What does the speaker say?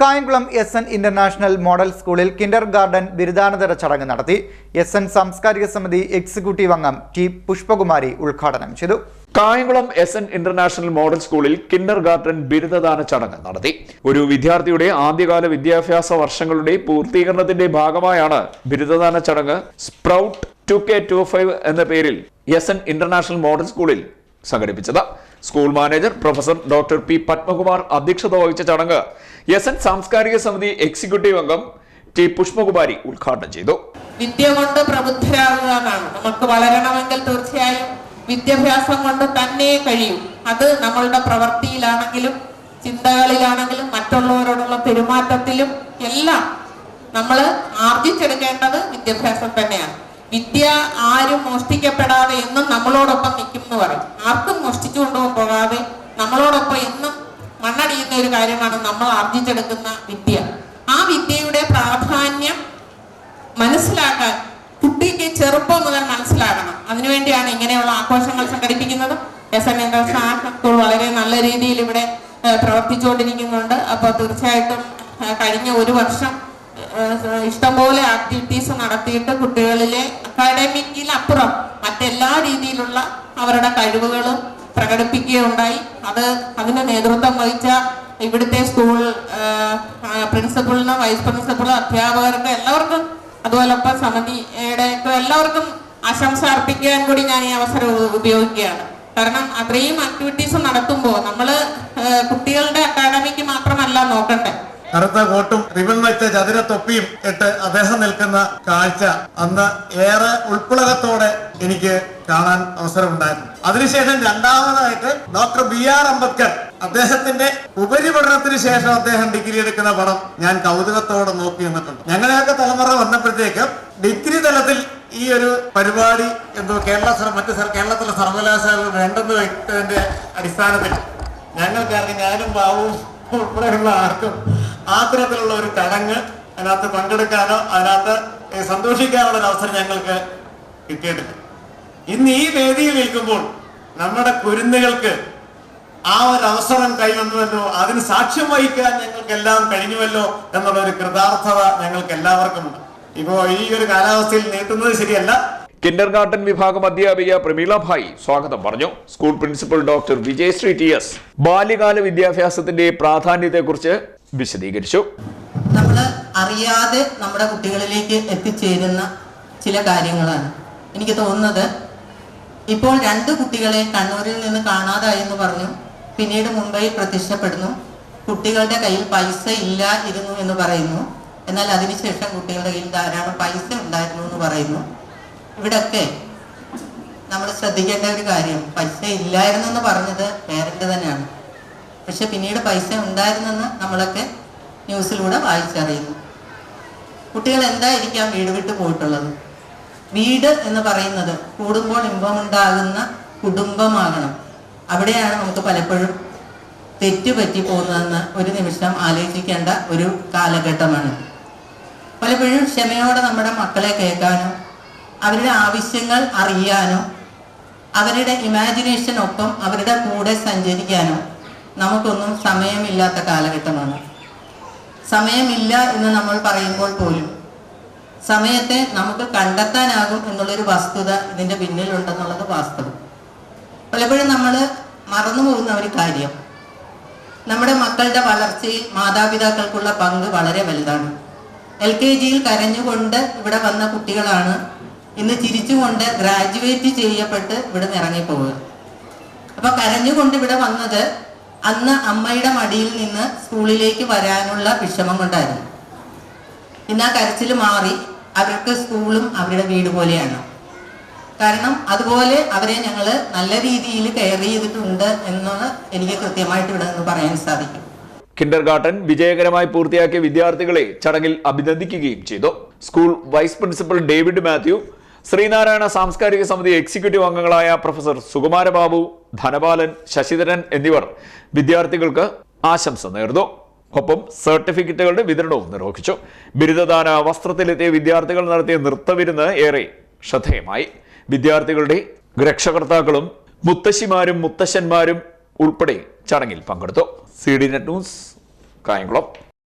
Kayamkulam S N international model സ്കൂളിൽ kindergarten ബിരുദാനന്തര ചടങ്ങ് നടത്തി എസ് എൻ സാംസ്കാരിക സമിതി എക്സിക്യൂട്ടീവ് അംഗം ടി പുഷ്പകുമാരി ഉദ്ഘാടനം ചെയ്തു. Kayamkulam S N international model സ്കൂളിൽ കിൻഡർ ഗാർഡൻ ബിരുദദാന ചടങ്ങ് നടത്തി. ഒരു വിദ്യാർത്ഥിയുടെ ആദ്യകാല വിദ്യാഭ്യാസ വർഷങ്ങളുടെ പൂർത്തീകരണത്തിന്റെ ഭാഗമായാണ് ബിരുദദാന ചടങ്ങ് sprout two K two five എന്ന പേരിൽ എസ് എൻ ഇന്റർനാഷണൽ മോഡൽ സ്കൂളിൽ സംഘടിപ്പിച്ചത്. School manager professor doctor P Padmakumar അധ്യക്ഷത വഹിച്ച ചടങ്ങ് എസ് എൻ സാംസ്കാരിക സമിതി എക്സിക്യൂട്ടീവ് അംഗം ടി പുഷ്പകുമാരി ഉദ്ഘാടനം ചെയ്തു. വിദ്യ കൊണ്ട് പ്രബുദ്ധരാകുക നമുക്ക് വളരണമെങ്കിൽ തീർച്ചയായും വിദ്യാഭ്യാസം കൊണ്ട് തന്നെ കഴിയും. അത് നമ്മളുടെ പ്രവൃത്തിയിലാണെങ്കിലും ചിന്തകളിലാണെങ്കിലും മറ്റുള്ളവരോടുള്ള പെരുമാറ്റത്തിലും എല്ലാം നമ്മൾ ആർജിച്ചെടുക്കേണ്ടത് വിദ്യാഭ്യാസം തന്നെയാണ്. വിദ്യ ആരും മോഷ്ടിക്കപ്പെടാതെ എന്നും നമ്മളോടൊപ്പം നിൽക്കും എന്ന് പറയും. ആർക്കും മോഷ്ടിച്ചു കൊണ്ടുപോകാൻ പോകാതെ നമ്മളോടൊപ്പം എന്നും മണ്ണടിയുന്ന ഒരു കാര്യമാണ് നമ്മൾ ആർജിച്ചെടുക്കുന്ന വിദ്യ. ആ വിദ്യയുടെ പ്രാധാന്യം മനസ്സിലാക്കാൻ കുട്ടിക്ക് ചെറുപ്പം മുതൽ മനസ്സിലാക്കണം അതിനുവേണ്ടിയാണ് ഇങ്ങനെയുള്ള ആഘോഷങ്ങൾ സംഘടിപ്പിക്കുന്നത്. എസ് എൻ സ്കൂൾ വളരെ നല്ല രീതിയിൽ ഇവിടെ പ്രവർത്തിച്ചുകൊണ്ടിരിക്കുന്നുണ്ട്. അപ്പോൾ തീർച്ചയായിട്ടും കഴിഞ്ഞ ഒരു വർഷം ഇഷ്ടംപോലെ ആക്ടിവിറ്റീസ് നടത്തിയിട്ട് കുട്ടികളിലെ അക്കാഡമിക്കിലപ്പുറം മറ്റെല്ലാ രീതിയിലുള്ള അവരുടെ കഴിവുകളും പ്രകടിപ്പിക്കുകയുണ്ടായി. അത് അതിന് നേതൃത്വം വഹിച്ച ഇവിടുത്തെ സ്കൂൾ പ്രിൻസിപ്പളിനും വൈസ് പ്രിൻസിപ്പളും അധ്യാപകർക്കും എല്ലാവർക്കും അതുപോലെ ഒപ്പം സമിതിയുടെ എല്ലാവർക്കും ആശംസ അർപ്പിക്കാൻ കൂടി ഞാൻ ഈ അവസരം ഉപയോഗിക്കുകയാണ്. കാരണം അത്രയും ആക്ടിവിറ്റീസ് നടത്തുമ്പോൾ നമ്മൾ കുട്ടികളുടെ നോക്കണ്ടേ കറുത്ത കോട്ടും റിബൺ വെച്ച ചതുര തൊപ്പിയും ഇട്ട് അദ്ദേഹം നിൽക്കുന്ന കാഴ്ച അന്ന് ഏറെ ഉൾപ്പുളകത്തോടെ എനിക്ക് കാണാൻ അവസരമുണ്ടായിരുന്നു. അതിനുശേഷം രണ്ടാമതായിട്ട് ഡോക്ടർ ബി ആർ അംബേദ്കർ അദ്ദേഹത്തിന്റെ ഉപരിപഠനത്തിന് ശേഷം അദ്ദേഹം ഡിഗ്രി എടുക്കുന്ന പടം ഞാൻ കൗതുകത്തോടെ നോക്കി നിന്നിട്ടുണ്ട്. ഞങ്ങളുടെയൊക്കെ തലമുറ വന്നപ്പോഴത്തേക്ക് ഡിഗ്രി തലത്തിൽ ഈ ഒരു പരിപാടി എന്തോ കേരള മറ്റു കേരളത്തിലെ സർവകലാശാല വേണ്ടെന്ന് വെച്ചതിന്റെ അടിസ്ഥാനത്തിൽ ഞങ്ങൾക്കാർക്ക് ഞാനും ബാബുവും ഉൾപ്പെടെയുള്ള ആർക്കും ആ തരത്തിലുള്ള ഒരു ചടങ്ങ് അതിനകത്ത് പങ്കെടുക്കാനോ അതിനകത്ത് സന്തോഷിക്കാനുള്ള ഒരു അവസരം ഞങ്ങൾക്ക് കിട്ടിയിട്ടില്ല. ഇന്ന് ഈ വേദിയിൽ നിൽക്കുമ്പോൾ നമ്മുടെ കുരുന്നുകൾക്ക് ആ ഒരു അവസരം കൈവന്നുവല്ലോ അതിന് സാക്ഷ്യം വഹിക്കാൻ ഞങ്ങൾക്കെല്ലാം കഴിഞ്ഞുവല്ലോ എന്നുള്ള ഒരു കൃതാർത്ഥത ഞങ്ങൾക്ക് എല്ലാവർക്കും ഉണ്ട് ഇപ്പോ ഈ ഒരു കാലാവസ്ഥയിൽ നീട്ടുന്നത് ശരിയല്ല. കിൻഡർ ഗാർഡൻ വിഭാഗം അധ്യാപിക പ്രമീള ഭായ് സ്വാഗതം പറഞ്ഞു. School principal doctor Vijayasree T S ബാല്യകാല വിദ്യാഭ്യാസത്തിന്റെ പ്രാധാന്യത്തെക്കുറിച്ച് വിശദീകരിച്ചു. നമ്മൾ അറിയാതെ നമ്മുടെ കുട്ടികളിലേക്ക് എത്തിച്ചേരുന്ന ചില കാര്യങ്ങളാണ്. എനിക്ക് തോന്നുന്നത് ഇപ്പോൾ രണ്ട് കുട്ടികളെ കണ്ണൂരിൽ നിന്ന് കാണാതായി എന്ന് പറഞ്ഞു. പിന്നീട് മുംബൈയിൽ പ്രത്യക്ഷപ്പെടുന്നു. കുട്ടികളുടെ കയ്യിൽ പൈസ ഇല്ല ഇരുന്നു എന്ന് പറയുന്നു. എന്നാൽ അതിനുശേഷം കുട്ടികളുടെ കയ്യിൽ ധാരാളം പൈസ ഉണ്ടായിരുന്നു എന്ന് പറയുന്നു. ഇവിടൊക്കെ നമ്മൾ ശ്രദ്ധിക്കേണ്ട ഒരു കാര്യം. പൈസ ഇല്ലായിരുന്നു എന്ന് പറഞ്ഞത് പേരന്റ് തന്നെയാണ്. പക്ഷെ പിന്നീട് പൈസ ഉണ്ടായിരുന്നെന്ന് നമ്മളൊക്കെ ന്യൂസിലൂടെ വായിച്ചറിയുന്നു. കുട്ടികൾ എന്തായിരിക്കാം വീട് വിട്ടു പോയിട്ടുള്ളത്? വീട് എന്ന് പറയുന്നത് കൂടുമ്പോൾ ഇമ്പമുണ്ടാകുന്ന കുടുംബമാകണം. അവിടെയാണ് നമുക്ക് പലപ്പോഴും തെറ്റുപറ്റി പോകുന്നതെന്ന് ഒരു നിമിഷം ആലോചിക്കേണ്ട ഒരു കാലഘട്ടമാണ്. പലപ്പോഴും ക്ഷമയോടെ നമ്മുടെ മക്കളെ കേൾക്കാനോ അവരുടെ ആവശ്യങ്ങൾ അറിയാനോ അവരുടെ ഇമാജിനേഷനൊപ്പം അവരുടെ കൂടെ സഞ്ചരിക്കാനോ നമുക്കൊന്നും സമയമില്ലാത്ത കാലഘട്ടമാണ്. സമയമില്ല എന്ന് നമ്മൾ പറയുമ്പോൾ പോലും സമയത്തെ നമുക്ക് കണ്ടെത്താനാകും എന്നുള്ളൊരു വസ്തുത ഇതിന്റെ പിന്നിലുണ്ടെന്നുള്ളത് വാസ്തവം. പലപ്പോഴും നമ്മൾ മറന്നു പോകുന്ന ഒരു കാര്യം. നമ്മുടെ മക്കളുടെ വളർച്ചയിൽ മാതാപിതാക്കൾക്കുള്ള പങ്ക് വളരെ വലുതാണ്. എൽ കെ ജിയിൽ കരഞ്ഞുകൊണ്ട് ഇവിടെ വന്ന കുട്ടികളാണ് ഇന്ന് ചിരിച്ചുകൊണ്ട് ഗ്രാജുവേറ്റ് ചെയ്യപ്പെട്ട് ഇവിടെ നിന്ന് ഇറങ്ങിപ്പോവുക. അപ്പൊ കരഞ്ഞുകൊണ്ട് ഇവിടെ വന്നത് അന്ന് അമ്മയുടെ മടിയിൽ നിന്ന് സ്കൂളിലേക്ക് വരാനുള്ള വിഷമം കൊണ്ടായിരുന്നു ഇന്ന് ആ കരച്ചിൽ മാറി അവർക്ക് സ്കൂളും അവരുടെ വീട് പോലെയാണ്. കാരണം അതുപോലെ അവരെ ഞങ്ങൾ നല്ല രീതിയിൽ കെയർ ചെയ്തിട്ടുണ്ട് എന്നാണ് എനിക്ക് കൃത്യമായിട്ട് ഇവിടെ നിന്ന് പറയാൻ സാധിക്കും. കിൻഡർ ഗാർഡൻ വിജയകരമായി പൂർത്തിയാക്കിയ വിദ്യാർത്ഥികളെ ചടങ്ങിൽ അഭിനന്ദിക്കുകയും ചെയ്തു. School vice principal David Mathew Sreenarayana സാംസ്കാരിക സമിതി എക്സിക്യൂട്ടീവ് അംഗങ്ങളായ പ്രൊഫസർ സുകുമാരബാബു ധനപാലൻ ശശിധരൻ എന്നിവർ വിദ്യാർത്ഥികൾക്ക് ആശംസ നേർന്നു. ഒപ്പം സർട്ടിഫിക്കറ്റുകളുടെ വിതരണവും നിർവഹിച്ചു. ബിരുദദാന വസ്ത്രത്തിലെത്തിയ വിദ്യാർത്ഥികൾ നടത്തിയ നൃത്തവിരുന്ന് ഏറെ ശ്രദ്ധേയമായി. വിദ്യാർത്ഥികളുടെ രക്ഷകർത്താക്കളും മുത്തശ്ശിമാരും മുത്തശ്ശന്മാരും ഉൾപ്പെടെ ചടങ്ങിൽ പങ്കെടുത്തു. C D net news Kayamkulam.